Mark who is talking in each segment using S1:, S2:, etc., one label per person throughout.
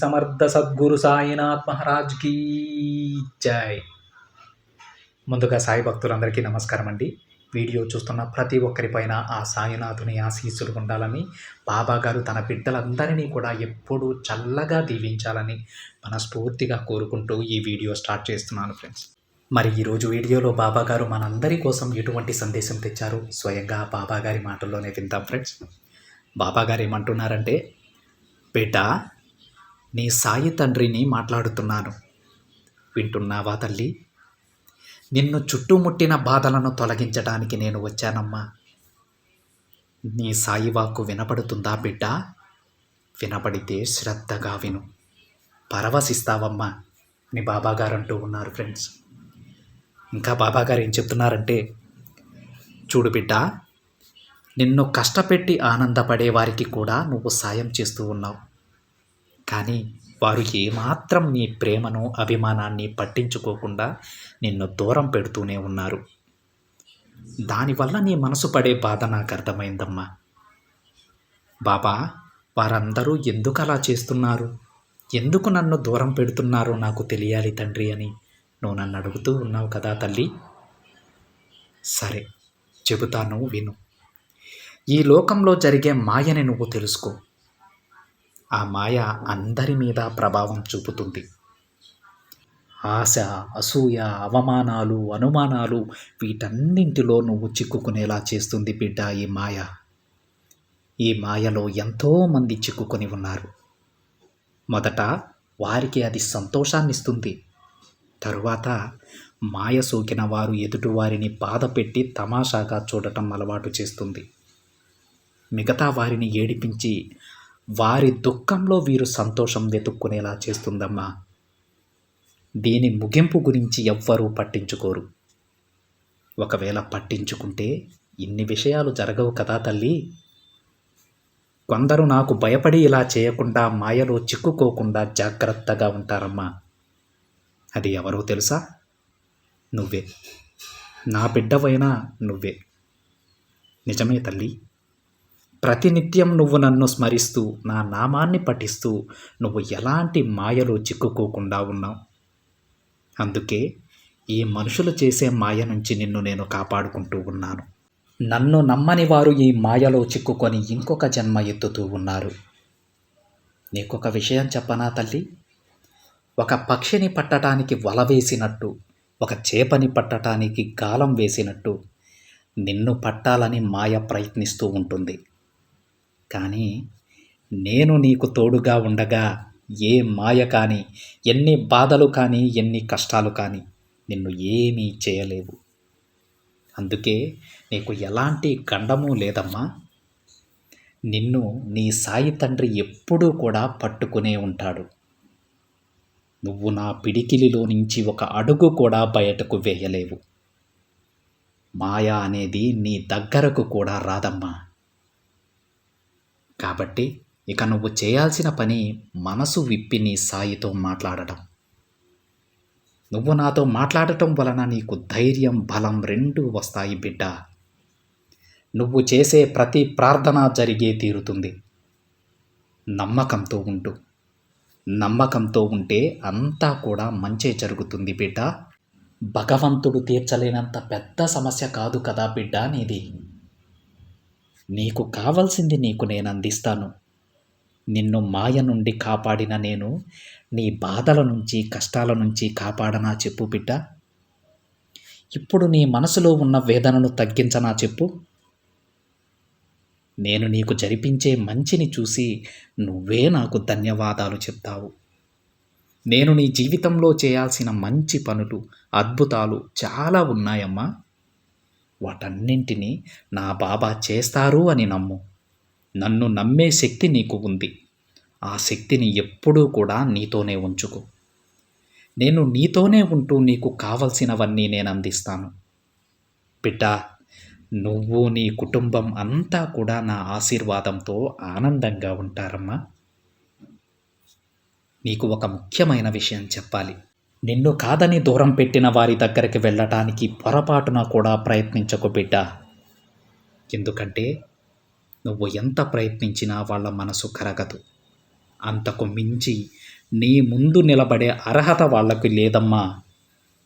S1: సమర్థ సద్గురు సాయినాథ్ మహారాజ్ కీ జై. ముందుగా సాయి భక్తులందరికీ నమస్కారం అండి. వీడియో చూస్తున్న ప్రతి ఒక్కరిపైన ఆ సాయినాథుని ఆశీస్సులు ఉండాలని బాబా గారు తన బిడ్డలందరినీ కూడా ఎప్పుడూ చల్లగా దీవించాలని మనస్ఫూర్తిగా కోరుకుంటూ ఈ వీడియో స్టార్ట్ చేస్తున్నాను ఫ్రెండ్స్. మరి ఈరోజు వీడియోలో బాబా గారు మనందరి కోసం ఎటువంటి సందేశం తెచ్చారు? స్వయంగా బాబా గారి మాటల్లోనే విందాం ఫ్రెండ్స్. బాబా గారు ఏమంటున్నారంటే బిడ్డ నీ సాయి తండ్రిని మాట్లాడుతున్నాను. వింటున్నావా తల్లి? నిన్ను చుట్టుముట్టిన బాధలను తొలగించడానికి నేను వచ్చానమ్మా. నీ సాయి వాక్కు వినపడుతుందా బిడ్డ? వినపడితే శ్రద్ధగా విను. పరవశిస్తావమ్మా అని బాబాగారు అంటూ ఉన్నారు ఫ్రెండ్స్. ఇంకా బాబాగారు ఏం చెప్తున్నారంటే చూడు బిడ్డ నిన్ను కష్టపెట్టి ఆనందపడే వారికి కూడా నువ్వు సాయం చేస్తూ ఉన్నావు. కానీ వారు ఏమాత్రం నీ ప్రేమను అభిమానాన్ని పట్టించుకోకుండా నిన్ను దూరం పెడుతూనే ఉన్నారు. దానివల్ల నీ మనసు పడే బాధ నాకు అర్థమైందమ్మా. బాబా వారందరూ ఎందుకు అలా చేస్తున్నారు? ఎందుకు నన్ను దూరం పెడుతున్నారో నాకు తెలియాలి తండ్రి అని నువ్వు నన్ను అడుగుతూ ఉన్నావు కదా తల్లి. సరే చెబుతాను విను. ఈ లోకంలో జరిగే మాయని నువ్వు తెలుసుకో. ఆ మాయ అందరి మీద ప్రభావం చూపుతుంది. ఆశ అసూయ అవమానాలు అనుమానాలు వీటన్నింటిలో నువ్వు చిక్కుకునేలా చేస్తుంది బిడ్డ ఈ మాయ. ఈ మాయలో ఎంతోమంది చిక్కుకొని ఉన్నారు. మొదట వారికి అది సంతోషాన్నిస్తుంది. తరువాత మాయ సోకిన వారు ఎదుటివారిని బాధపెట్టి తమాషాగా చూడటం అలవాటు చేస్తుంది. మిగతా వారిని ఏడిపించి వారి దుఃఖంలో వీరు సంతోషం వెతుక్కునేలా చేస్తుందమ్మా. దీని ముగింపు గురించి ఎవ్వరూ పట్టించుకోరు. ఒకవేళ పట్టించుకుంటే ఇన్ని విషయాలు జరగవు కదా తల్లి. కొందరు నాకు భయపడి ఇలా చేయకుండా మాయలో చిక్కుకోకుండా జాగ్రత్తగా ఉంటారమ్మా. అది ఎవరో తెలుసా? నువ్వే. నా బిడ్డవైనా నువ్వే. నిజమే తల్లి. ప్రతినిత్యం నువ్వు నన్ను స్మరిస్తూ నా నామాన్ని పఠిస్తూ నువ్వు ఎలాంటి మాయలో చిక్కుకోకుండా ఉన్నావు? అందుకే ఈ మనుషులు చేసే మాయ నుంచి నిన్ను నేను కాపాడుకుంటూ ఉన్నాను. నన్ను నమ్మని వారు ఈ మాయలో చిక్కుకొని ఇంకొక జన్మ ఎత్తుతూ ఉన్నారు. నీకొక విషయం చెప్పనా తల్లి? ఒక పక్షిని పట్టడానికి వల వేసినట్టు ఒక చేపని పట్టడానికి గాలం వేసినట్టు నిన్ను పట్టాలని మాయ ప్రయత్నిస్తూ ఉంటుంది. కానీ నేను నీకు తోడుగా ఉండగా ఏ మాయ కానీ ఎన్ని బాధలు కానీ ఎన్ని కష్టాలు కానీ నిన్ను ఏమీ చేయలేవు అందుకే నీకు ఎలాంటి గండము లేదమ్మా. నిన్ను నీ సాయి తండ్రి ఎప్పుడూ కూడా పట్టుకునే ఉంటాడు. నువ్వు నా పిడికిలిలో నుంచి ఒక అడుగు కూడా బయటకు వేయలేవు. మాయ అనేది నీ దగ్గరకు కూడా రాదమ్మా. కాబట్టి ఇక నువ్వు చేయాల్సిన పని మనసు విప్పి నీ సాయితో మాట్లాడటం. నువ్వు నాతో మాట్లాడటం వలన నీకు ధైర్యం బలం రెండూ వస్తాయి బిడ్డ. నువ్వు చేసే ప్రతి ప్రార్థన జరిగే తీరుతుంది. నమ్మకంతో ఉంటూ నమ్మకంతో ఉంటే అంతా కూడా మంచే జరుగుతుంది బిడ్డ. భగవంతుడు తీర్చలేనంత పెద్ద సమస్య కాదు కదా బిడ్డ నీది. నీకు కావలసింది నీకు నేను అందిస్తాను. నిన్ను మాయ నుండి కాపాడిన నేను నీ బాధల నుంచి కష్టాల నుంచి కాపాడనా చెప్పు బిడ్డ. ఇప్పుడు నీ మనసులో ఉన్న వేదనను తగ్గించనా చెప్పు. నేను నీకు జరిపించే మంచిని చూసి నువ్వే నాకు ధన్యవాదాలు చెప్తావు. నేను నీ జీవితంలో చేయాల్సిన మంచి పనులు అద్భుతాలు చాలా ఉన్నాయమ్మా. వాటన్నింటినీ నా బాబా చేస్తారు అని నమ్ము. నన్ను నమ్మే శక్తి నీకు ఉంది. ఆ శక్తిని ఎప్పుడూ కూడా నీతోనే ఉంచుకో. నేను నీతోనే ఉంటూ నీకు కావలసినవన్నీ నేను అందిస్తాను. బిడ్డ నువ్వు నీ కుటుంబం అంతా కూడా నా ఆశీర్వాదంతో ఆనందంగా ఉంటారమ్మా. నీకు ఒక ముఖ్యమైన విషయం చెప్పాలి. నిన్ను కాదని దూరం పెట్టిన వారి దగ్గరికి వెళ్ళటానికి పొరపాటున కూడా ప్రయత్నించకు బిడ్డ. ఎందుకంటే నువ్వు ఎంత ప్రయత్నించినా వాళ్ళ మనసు కరగదు. అంతకు మించి నీ ముందు నిలబడే అర్హత వాళ్ళకు లేదమ్మా.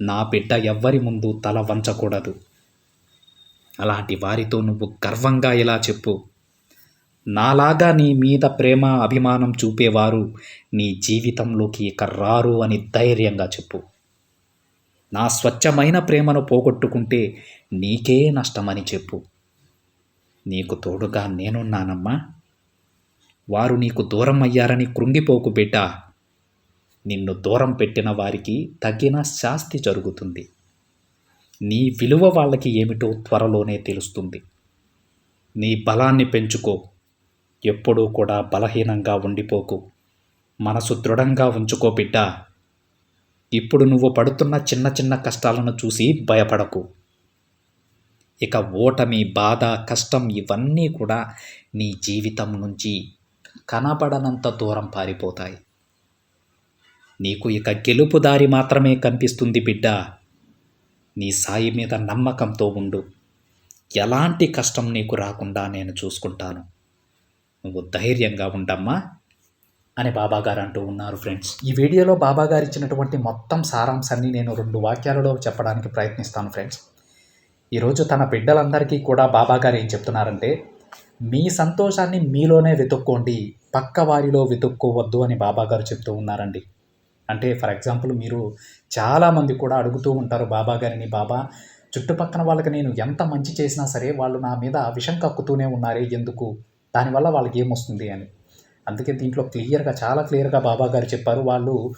S1: నా బిడ్డ ఎవ్వరి ముందు తల వంచకూడదు. అలాంటి వారితో నువ్వు గర్వంగా ఇలా చెప్పు. నాలాగా నీ మీద ప్రేమ అభిమానం చూపేవారు నీ జీవితంలోకి ఇక రారు అని ధైర్యంగా చెప్పు. నా స్వచ్ఛమైన ప్రేమను పోగొట్టుకుంటే నీకే నష్టమని చెప్పు. నీకు తోడుగా నేనున్నానమ్మా. వారు నీకు దూరం అయ్యారని కృంగిపోకు బిడ్డ. నిన్ను దూరం పెట్టిన వారికి తగిన శాస్తి జరుగుతుంది. నీ విలువ వాళ్ళకి ఏమిటో త్వరలోనే తెలుస్తుంది. నీ బలాన్ని పెంచుకో. ఎప్పుడూ కూడా బలహీనంగా ఉండిపోకు. మనసు దృఢంగా ఉంచుకో బిడ్డ. ఇప్పుడు నువ్వు పడుతున్న చిన్న చిన్న కష్టాలను చూసి భయపడకు. ఇక ఓటమి బాధ కష్టం ఇవన్నీ కూడా నీ జీవితం నుంచి కనబడనంత దూరం పారిపోతాయి. నీకు ఇక గెలుపు దారి మాత్రమే కనిపిస్తుంది బిడ్డ. నీ సాయి మీద నమ్మకంతో ఉండు. ఎలాంటి కష్టం నీకు రాకుండా నేను చూసుకుంటాను. నువ్వు ధైర్యంగా ఉండమ్మా అని బాబాగారు అంటూ ఉన్నారు ఫ్రెండ్స్. ఈ వీడియోలో బాబాగారు ఇచ్చినటువంటి మొత్తం సారాంశాన్ని నేను రెండు వాక్యాలలో చెప్పడానికి ప్రయత్నిస్తాను ఫ్రెండ్స్. ఈరోజు తన బిడ్డలందరికీ కూడా బాబాగారు ఏం చెప్తున్నారంటే మీ సంతోషాన్ని మీలోనే వెతుక్కోండి పక్క వారిలో వెతుక్కోవద్దు అని బాబాగారు చెప్తూ ఉన్నారండి. అంటే ఫర్ ఎగ్జాంపుల్ మీరు చాలామంది కూడా అడుగుతూ ఉంటారు బాబా గారిని బాబా చుట్టుపక్కల వాళ్ళకి నేను ఎంత మంచి చేసినా సరే వాళ్ళు నా మీద విషం కక్కుతూనే ఉన్నారే ఎందుకు? దానివల్ల వాళ్ళకి ఏమొస్తుంది అని. అందుకే దీంట్లో క్లియర్గా చాలా క్లియర్గా బాబా గారు చెప్పారు. వాళ్ళు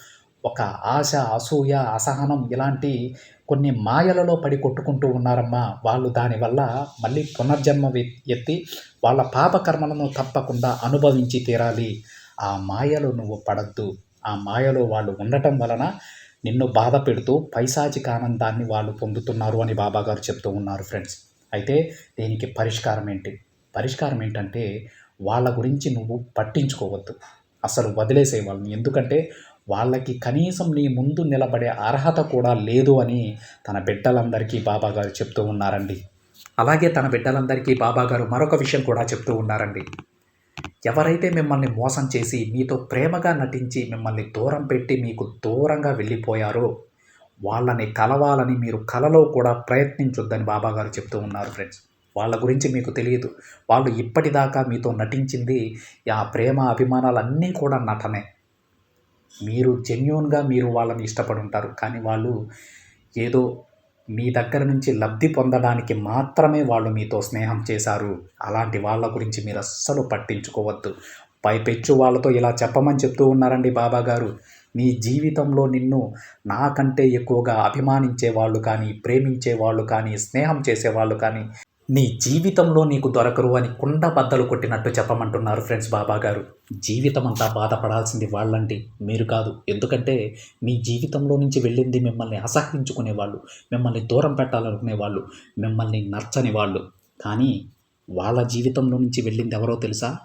S1: ఒక ఆశ అసూయ అసహనం ఇలాంటి కొన్ని మాయలలో పడి కొట్టుకుంటూ ఉన్నారమ్మా. వాళ్ళు దానివల్ల మళ్ళీ పునర్జన్మ ఎత్తి వాళ్ళ పాపకర్మలను తప్పకుండా అనుభవించి తీరాలి. ఆ మాయలో నువ్వు పడద్దు. ఆ మాయలో వాళ్ళు ఉండటం వలన నిన్ను బాధ పెడుతూ పైశాచిక ఆనందాన్ని వాళ్ళు పొందుతున్నారు అని బాబాగారు చెప్తూ ఉన్నారు ఫ్రెండ్స్. అయితే దీనికి పరిష్కారం ఏంటి? పరిష్కారం ఏంటంటే వాళ్ళ గురించి నువ్వు పట్టించుకోవద్దు. అసలు వదిలేసే వాళ్ళని ఎందుకంటే వాళ్ళకి కనీసం నీ ముందు నిలబడే అర్హత కూడా లేదు అని తన బిడ్డలందరికీ బాబాగారు చెప్తూ ఉన్నారండి. అలాగే తన బిడ్డలందరికీ బాబాగారు మరొక విషయం కూడా చెప్తూ ఉన్నారండి. ఎవరైతే మిమ్మల్ని మోసం చేసి మీతో ప్రేమగా నటించి మిమ్మల్ని దూరం పెట్టి మీకు దూరంగా వెళ్ళిపోయారో వాళ్ళని కలవాలని మీరు కలలో కూడా ప్రయత్నించొద్దని బాబాగారు చెప్తూ ఉన్నారు ఫ్రెండ్స్. వాళ్ళ గురించి మీకు తెలియదు. వాళ్ళు ఇప్పటిదాకా మీతో నటించింది ఆ ప్రేమ అభిమానాలన్నీ కూడా నటనే. మీరు జెన్యున్గా మీరు వాళ్ళని ఇష్టపడి ఉంటారు. కానీ వాళ్ళు ఏదో మీ దగ్గర నుంచి లబ్ధి పొందడానికి మాత్రమే వాళ్ళు మీతో స్నేహం చేశారు. అలాంటి వాళ్ళ గురించి మీరు అస్సలు పట్టించుకోవద్దు. పైపెచ్చు వాళ్ళతో ఇలా చెప్పమని చెప్తూ ఉన్నారండి బాబా గారు. నీ జీవితంలో నిన్ను నాకంటే ఎక్కువగా అభిమానించే వాళ్ళు కానీ ప్రేమించే వాళ్ళు కానీ స్నేహం చేసేవాళ్ళు కానీ నీ జీవితంలో నీకు దొరకరు అని కుండ బద్దలు కొట్టినట్టు చెప్పమంటున్నారు ఫ్రెండ్స్ బాబా గారు జీవితం అంతా బాధపడాల్సింది వాళ్ళంటే మీరు కాదు. ఎందుకంటే మీ జీవితంలో నుంచి వెళ్ళింది మిమ్మల్ని అసహించుకునే వాళ్ళు మిమ్మల్ని దూరం పెట్టాలనుకునే వాళ్ళు మిమ్మల్ని నచ్చని వాళ్ళు. కానీ వాళ్ళ జీవితంలో నుంచి వెళ్ళింది ఎవరో తెలుసా?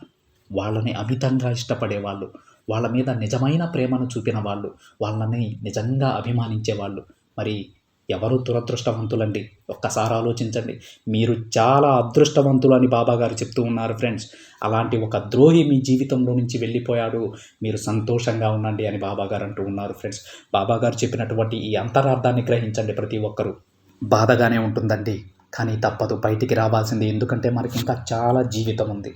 S1: వాళ్ళని అమితంగా ఇష్టపడేవాళ్ళు వాళ్ళ మీద నిజమైన ప్రేమను చూపిన వాళ్ళు వాళ్ళని నిజంగా అభిమానించే వాళ్ళు. మరి ఎవరు దురదృష్టవంతులండి? ఒక్కసారి ఆలోచించండి. మీరు చాలా అదృష్టవంతులు అని బాబాగారు చెప్తూ ఉన్నారు ఫ్రెండ్స్. అలాంటి ఒక ద్రోహి మీ జీవితంలో నుంచి వెళ్ళిపోయాడు. మీరు సంతోషంగా ఉండండి అని బాబాగారు అంటూ ఉన్నారు ఫ్రెండ్స్. బాబాగారు చెప్పినటువంటి ఈ అంతరార్థాన్ని గ్రహించండి ప్రతి ఒక్కరూ. బాధగానే ఉంటుందండి. కానీ తప్పదు. బయటికి రావాల్సింది ఎందుకంటే మనకి ఇంకా చాలా జీవితం ఉంది.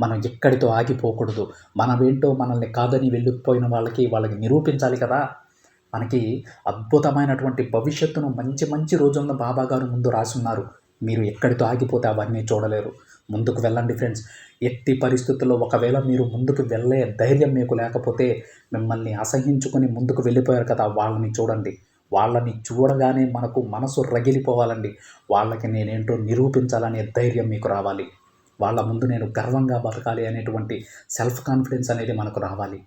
S1: మనం ఎక్కడితో ఆగిపోకూడదు. మనమేంటో మనల్ని కాదని వెళ్ళిపోయిన వాళ్ళకి వాళ్ళకి నిరూపించాలి కదా. మనకి అద్భుతమైనటువంటి భవిష్యత్తును మంచి మంచి రోజున్న బాబా గారు ముందు రాసున్నారు. మీరు ఎక్కడితో ఆగిపోతే అవన్నీ చూడలేరు. ముందుకు వెళ్ళండి ఫ్రెండ్స్. ఎట్టి పరిస్థితుల్లో ఒకవేళ మీరు ముందుకు వెళ్ళే ధైర్యం మీకు లేకపోతే మిమ్మల్ని అసహించుకొని ముందుకు వెళ్ళిపోయారు కదా వాళ్ళని చూడండి. వాళ్ళని చూడగానే మనకు మనసు రగిలిపోవాలండి. వాళ్ళకి నేనేంటో నిరూపించాలనే ధైర్యం మీకు రావాలి. వాళ్ళ ముందు నేను గర్వంగా బతకాలి అనేటువంటి సెల్ఫ్ కాన్ఫిడెన్స్ అనేది మనకు రావాలి.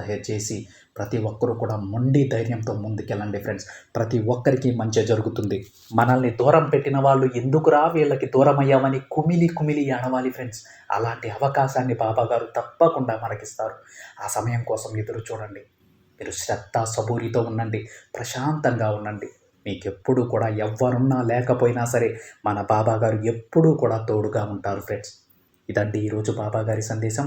S1: దయచేసి ప్రతి ఒక్కరూ కూడా మొండి ధైర్యంతో ముందుకెళ్ళండి ఫ్రెండ్స్ ప్రతి ఒక్కరికి మంచి జరుగుతుంది. మనల్ని దూరం పెట్టిన వాళ్ళు ఎందుకురా వీళ్ళకి దూరం అయ్యామని కుమిలి కుమిలి అనవాలి ఫ్రెండ్స్ అలాంటి అవకాశాన్ని బాబా గారు తప్పకుండా మనకిస్తారు. ఆ సమయం కోసం ఎదురు చూడండి. మీరు శ్రద్ధ సబూరితో ఉండండి. ప్రశాంతంగా ఉండండి. మీకు ఎప్పుడు కూడా ఎవ్వరున్నా లేకపోయినా సరే మన బాబా గారు ఎప్పుడూ కూడా తోడుగా ఉంటారు ఫ్రెండ్స్ ఇదండి ఈరోజు బాబా గారి సందేశం.